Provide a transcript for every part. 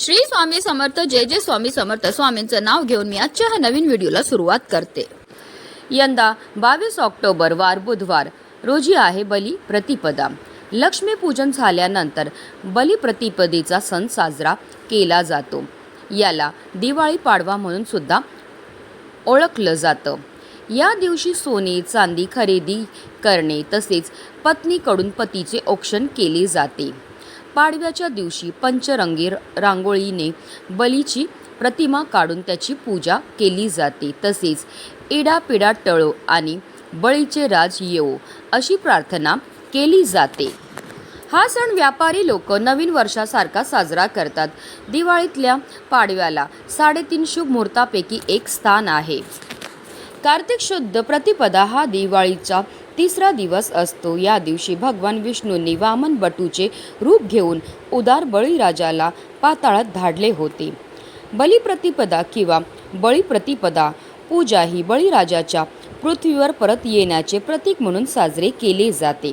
श्री स्वामी समर्थ जय जय स्वामी समर्थ. स्वामींचं नाव घेऊन मी आजच्या ह्या नवीन व्हिडिओला सुरुवात करते. यंदा बावीस ऑक्टोबर वार बुधवार. रोजी आहे बली प्रतिपदा. लक्ष्मीपूजन झाल्यानंतर बलिप्रतिपदेचा सण साजरा केला जातो. याला दिवाळी पाडवा म्हणून सुद्धा ओळखलं जातं. या दिवशी सोने चांदी खरेदी करणे तसेच पत्नीकडून पतीचे औक्षण केले जाते. पाडव्याच्या दिवशी पंचरंगी रांगोळीने बलीची प्रतिमा काढून त्याची पूजा केली जाते. तसेच इडापिडा टळो आणि बळीचे राज येवो अशी प्रार्थना केली जाते. हा सण व्यापारी लोक नवीन वर्षासारखा साजरा करतात. दिवाळीतल्या पाडव्याला साडेतीन शुभ मुहूर्तापैकी एक स्थान आहे. कार्तिक शुद्ध प्रतिपदा हा दिवाळीचा तिसरा दिवस असतो. या दिवशी भगवान विष्णूंनी वामन बटूचे रूप घेऊन उदार बळीराजाला पाताळात धाडले होते. बलिप्रतिपदा किंवा बळीप्रतिपदा पूजा ही बळीराजाच्या पृथ्वीवर परत येण्याचे प्रतीक म्हणून साजरे केले जाते.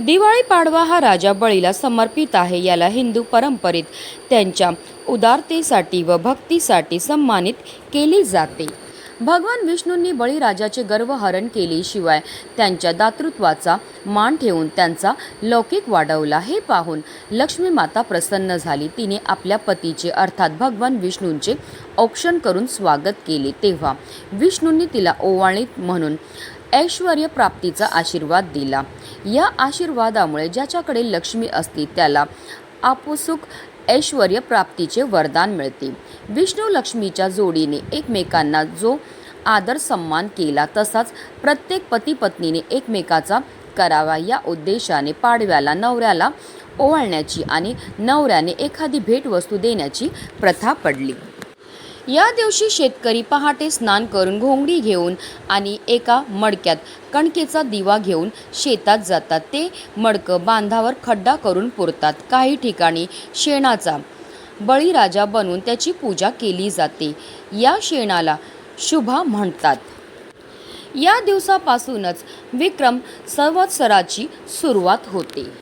दिवाळी पाडवा हा राजा बळीला समर्पित आहे. याला हिंदू परंपरेत त्यांच्या उदारतेसाठी व भक्तीसाठी सन्मानित केले जाते. भगवान विष्णूंनी बळीराजाचे गर्वहरण केले शिवाय त्यांच्या दातृत्वाचा मान ठेवून त्यांचा लौकिक वाढवला हे पाहून लक्ष्मी माता प्रसन्न झाली. तिने आपल्या पतीचे अर्थात भगवान विष्णूंचे औक्षण करून स्वागत केले. तेव्हा विष्णूंनी तिला ओवाणीत म्हणून ऐश्वर प्राप्तीचा आशीर्वाद दिला. या आशीर्वादामुळे ज्याच्याकडे लक्ष्मी असते त्याला आपोसुक ऐश्वर प्राप्तीचे वरदान मिळते. विष्णू लक्ष्मीच्या जोडीने एकमेकांना जो आदर सन्मान केला तसाच प्रत्येक पती पत्नीने एकमेकाचा करावा या उद्देशाने पाडव्याला नवऱ्याला ओवाळण्याची आणि नवऱ्याने एखादी भेटवस्तू देण्याची प्रथा पडली. या दिवशी शेतकरी पहाटे स्नान करून घोंगडी घेऊन आणि एका मडक्यात कणकेचा दिवा घेऊन शेतात जातात. ते मडकं बांधावर खड्डा करून पुरतात. काही ठिकाणी शेणाचा बळीराजा बनवून त्याची पूजा केली जाते. या शेणाला शुभा म्हणतात. या दिवसापासूनच विक्रम संवत्सराची सुरुवात होते.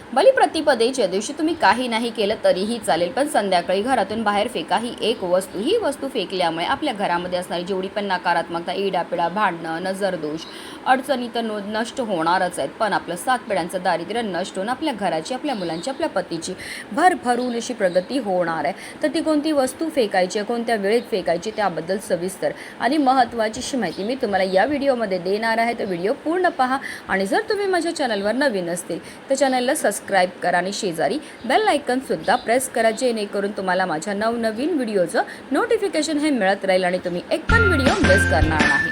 बलिप्रतिपदेच्या दिवशी तुम्ही काही नाही केलं तरीही चालेल पण संध्याकाळी घरातून बाहेर फेका. ही एक वस्तू ही वस्तू फेकल्यामुळे आपल्या घरामध्ये असणारी जेवढी पण नकारात्मकता इडापिडा भांडणं नजरदोष अडचणी तर नष्ट होणारच आहेत. पण आपलं सात पिढ्यांचं दारिद्र्य नष्ट होऊन आपल्या घराची आपल्या मुलांची आपल्या पतीची भरभरून अशी प्रगती होणार आहे. तर ती कोणती वस्तू फेकायची आहे, कोणत्या वेळेत फेकायची त्याबद्दल सविस्तर आणि महत्त्वाची अशी माहिती मी तुम्हाला या व्हिडिओमध्ये देणार आहे. तर व्हिडिओ पूर्ण पहा आणि जर तुम्ही माझ्या चॅनलवर नवीन असतील तर चॅनलला सबस्क्राईब करा आणि शेजारी बेल आयकनसुद्धा प्रेस करा जेणेकरून तुम्हाला माझ्या नवनवीन व्हिडिओचं नोटिफिकेशन हे मिळत राहील आणि तुम्ही एक पण व्हिडिओ मिस करणार नाही.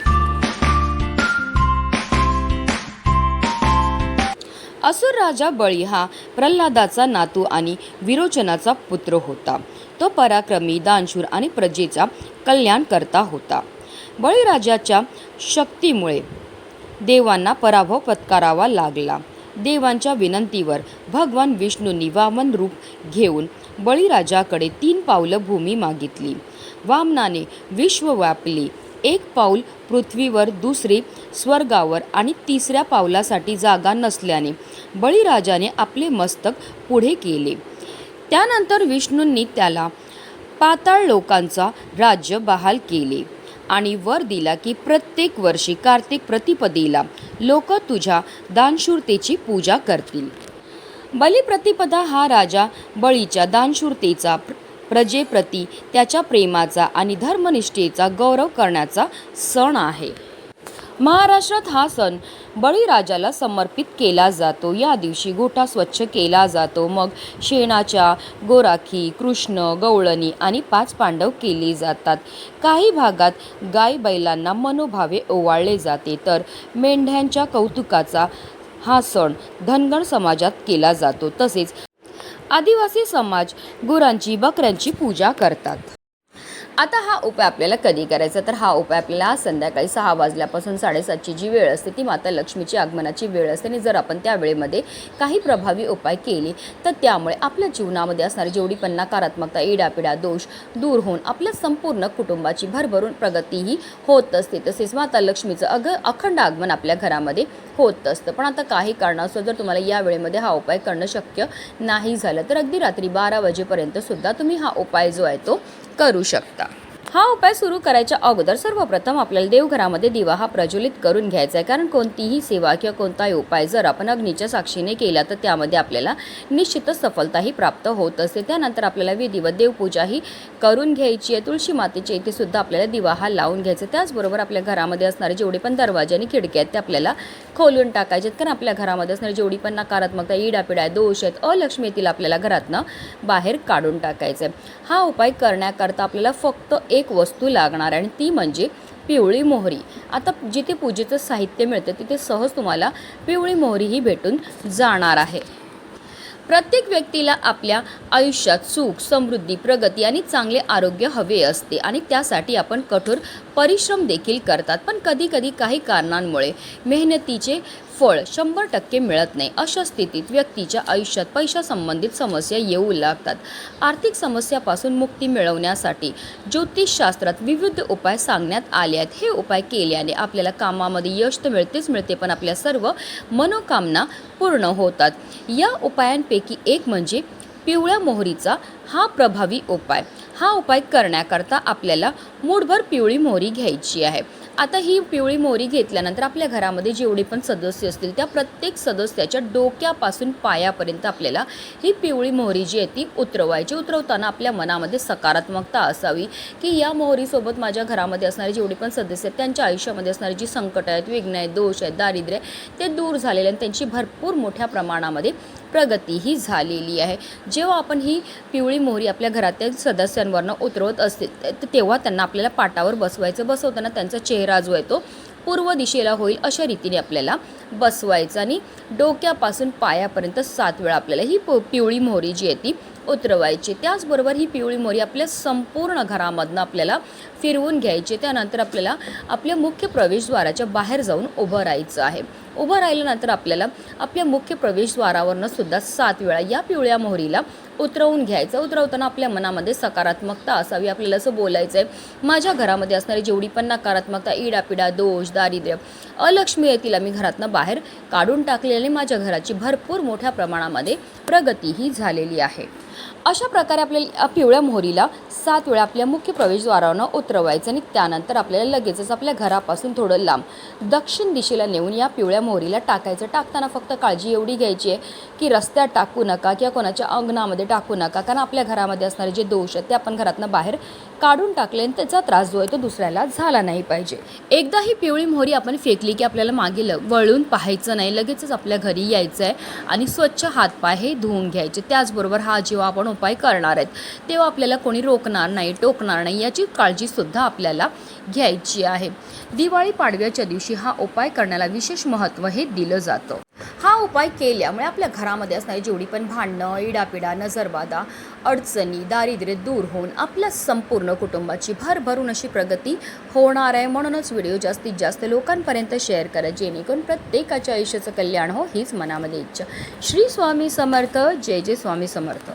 असुर राजा बळी हा प्रल्हादाचा नातू आणि विरोचनाचा पुत्र होता. तो पराक्रमी दानशूर आणि प्रजेचा कल्याण करता होता. बळीराजाच्या शक्तीमुळे देवांना पराभव पत्करावा लागला. देवांच्या विनंतीवर भगवान विष्णूंनी वामन रूप घेऊन बळीराजाकडे तीन पावलं भूमी मागितली. वामनाने विश्व व्यापली. एक पाऊल पृथ्वीवर दुसरे स्वर्गावर आणि तिसऱ्या पावलासाठी जागा नसल्याने बळीराजाने आपले मस्तक पुढे केले. त्यानंतर विष्णूंनी त्याला पाताळ लोकांचा राज्य बहाल केले. आणि वर दिला की प्रत्येक वर्षी कार्तिक प्रतिपदेला लोक तुझ्या दानशूरतेची पूजा करतील. बलिप्रतिपदा हा राजा बळीच्या दानशूरतेचा प्रजेप्रती त्याच्या प्रेमाचा आणि धर्मनिष्ठेचा गौरव करण्याचा सण आहे. महाराष्ट्रात हा सण बळीराजाला समर्पित केला जातो. या दिवशी गोठा स्वच्छ केला जातो. मग शेणाच्या गोराखी कृष्ण गवळणी आणि पाच पांडव केले जातात. काही भागात गाय बैलांना मनोभावे ओवाळले जाते. तर मेंढ्यांच्या कौतुकाचा हा सण धनगर समाजात केला जातो. तसेच आदिवासी समाज गुरांची बकऱ्यांची पूजा करतात. आता हा उपाय आपल्याला कधी करायचा? तर हा उपाय आपल्याला संध्याकाळी सहा वाजल्यापासून साडेसातची जी वेळ असते ती माता लक्ष्मीची आगमनाची वेळ असते. आणि जर आपण त्या वेळेमध्ये काही प्रभावी उपाय केले तर त्यामुळे आपल्या जीवनामध्ये असणारी जेवढी पण नकारात्मकता इडापिडा दोष दूर होऊन आपल्या संपूर्ण कुटुंबाची भरभरून प्रगतीही होत असते. तसेच माता लक्ष्मीचं अग अखंड आगमन आपल्या घरामध्ये होत असतं. पण आता काही कारणास्तव जर तुम्हाला या वेळेमध्ये हा उपाय करणं शक्य नाही झालं तर अगदी रात्री बारा वाजेपर्यंत सुद्धा तुम्ही हा उपाय जो आहे तो करू शकता. हा उपाय सुरू करायच्या अगोदर सर्वप्रथम आपल्याला देवघरामध्ये दिवा हा प्रज्वलित करून घ्यायचा आहे. कारण कोणतीही सेवा किंवा कोणताही उपाय जर आपण अग्नीच्या साक्षीने केला तर त्यामध्ये आपल्याला निश्चितच सफलताही प्राप्त होत असते. त्यानंतर आपल्याला विधिवत देवपूजाही करून घ्यायची आहे. तुळशी मातेची इथे सुद्धा आपल्याला दिवा हा लावून घ्यायचा त्याचबरोबर आपल्या घरामध्ये असणारे जेवढे पण दरवाजे आणि खिडक्या आहेत ते आपल्याला खोलून टाकायचे आहेत. कारण आपल्या घरामध्ये असणारी जेवढी पण नकारात्मकता इडापिडा दोष आहेत अलक्ष्मी येतील आपल्याला घरातनं बाहेर काढून टाकायचं आहे. हा उपाय करण्याकरता आपल्याला फक्त एक एक वस्तू लागणार आहे आणि ती म्हणजे पिवळी मोहरी. आता जिथे पूजेचं साहित्य मिळतं तिथे सहज तुम्हाला पिवळी मोहरी ही भेटून जाणार आहे. प्रत्येक व्यक्तीला आपल्या आयुष्यात सुख समृद्धी प्रगती आणि चांगले आरोग्य हवे असते आणि त्यासाठी आपण कठोर परिश्रम देखील करतात. पण कधी कधी काही कारणांमुळे मेहनतीचे फळ शंभर टक्के मिळत नाही. अशा स्थितीत व्यक्तीच्या आयुष्यात पैशासंबंधित समस्या येऊ लागतात. आर्थिक समस्यापासून मुक्ती मिळवण्यासाठी ज्योतिषशास्त्रात विविध उपाय सांगण्यात आले आहेत. हे उपाय केल्याने आपल्याला कामामध्ये यश तर मिळतेच मिळते पण आपल्या सर्व मनोकामना पूर्ण होतात. या उपायांपैकी एक म्हणजे पिवळ्या मोहरीचा हा प्रभावी उपाय. हा उपाय करण्याकरता आपल्याला मूठभर पिवळी मोहरी घ्यायची आहे. आता ही पिवळी मोहरी घेतल्यानंतर आपल्या घरामध्ये जेवढे पण सदस्य असतील त्या प्रत्येक सदस्याच्या डोक्यापासून पायापर्यंत आपल्याला ही पिवळी मोहरी जी आहे ती उतरवायची. उतरवताना आपल्या मनामध्ये सकारात्मकता असावी की या मोहरीसोबत माझ्या घरामध्ये असणारे जेवढे पण सदस्य आहेत त्यांच्या आयुष्यामध्ये असणारी जी संकट आहेत विघ्न आहेत दोष आहेत दारिद्र्य आहे, ते दूर झालेले आणि त्यांची भरपूर मोठ्या प्रमाणामध्ये प्रगतीही झालेली आहे. जेव्हा आपण ही पिवळी मोहरी आपल्या घरातील सदस्यांवरनं उतरवत असते तेव्हा त्यांना आपल्याला पाटावर बसवायचं. बसवताना त्यांचा चेहरा जो आहे तो पूर्व दिशेला होईल अशा रीतीने आपल्याला बसवायचं आणि डोक्यापासून पायापर्यंत सात वेळा आपल्याला ही प पिवळी मोहरी जी आहे ती उतरवायची. त्याचबरोबर ही पिवळी मोहरी आपल्या संपूर्ण घरामधनं आपल्याला फिरवून घ्यायची. त्यानंतर आपल्याला आपल्या मुख्य प्रवेशद्वाराच्या बाहेर जाऊन उभं राहायचं आहे. उभं राहिल्यानंतर आपल्याला आपल्या मुख्य प्रवेशद्वारावरनं सुद्धा सात वेळा या पिवळ्या मोहरीला उतरवून घ्यायचं. उतरवताना आपल्या मनामध्ये सकारात्मकता असावी. आपल्याला असं बोलायचं आहे माझ्या घरामध्ये असणारी जेवढी पण नकारात्मकता इडापिडा दोष दारिद्र्य अलक्ष्मी येतील आम्ही घरातनं बाहेर काढून टाकलेली माझ्या घराची भरपूर मोठ्या प्रमाणामध्ये प्रगतीही झालेली आहे. अशा प्रकारे आपल्याला पिवळ्या मोहरीला सात वेळा आपल्या मुख्य प्रवेशद्वारानं उतरवायचं आणि त्यानंतर आपल्याला लगेचच आपल्या घरापासून थोडं लांब दक्षिण दिशेला नेऊन या पिवळ्या मोहरीला टाकायचं. टाकताना फक्त काळजी एवढी घ्यायची आहे की रस्त्यात टाकू नका किंवा कोणाच्या अंगणामध्ये टाकू नका. कारण आपल्या घरामध्ये असणारे जे दोष आहेत ते आपण घरातनं बाहेर काढून टाकले आणि त्याचा त्रास जो आहे तो दुसऱ्याला झाला नाही पाहिजे. एकदा ही पिवळी मोहरी आपण फेकली की आपल्याला मागे ल- वळून पाहायचं नाही. लगेचच आपल्या घरी यायचं आहे आणि स्वच्छ हातपाय हे धुवून घ्यायचे. त्याचबरोबर हा जेव्हा आपण उपाय करणार आहेत. तेव्हा आपल्याला कोणी रोखणार नाही टोकणार नाही याची काळजीसुद्धा आपल्याला घ्यायची आहे. दिवाळी पाडव्याच्या दिवशी हा उपाय करण्याला विशेष महत्त्व हे दिलं जातं. हा उपाय केल्यामुळे आपल्या घरामध्ये असणारी जेवढी पण भांडणं इडापिडा नजरबाधा अडचणी दारिद्र्य दूर होऊन आपल्या संपूर्ण कुटुंबाची भरभरून अशी प्रगती होणार आहे. म्हणूनच व्हिडिओ जास्तीत जास्त लोकांपर्यंत शेअर करा जेणेकरून प्रत्येकाच्या आयुष्याचं कल्याण हो हीच मनामध्ये इच्छा. श्री स्वामी समर्थ. जय जय स्वामी समर्थ.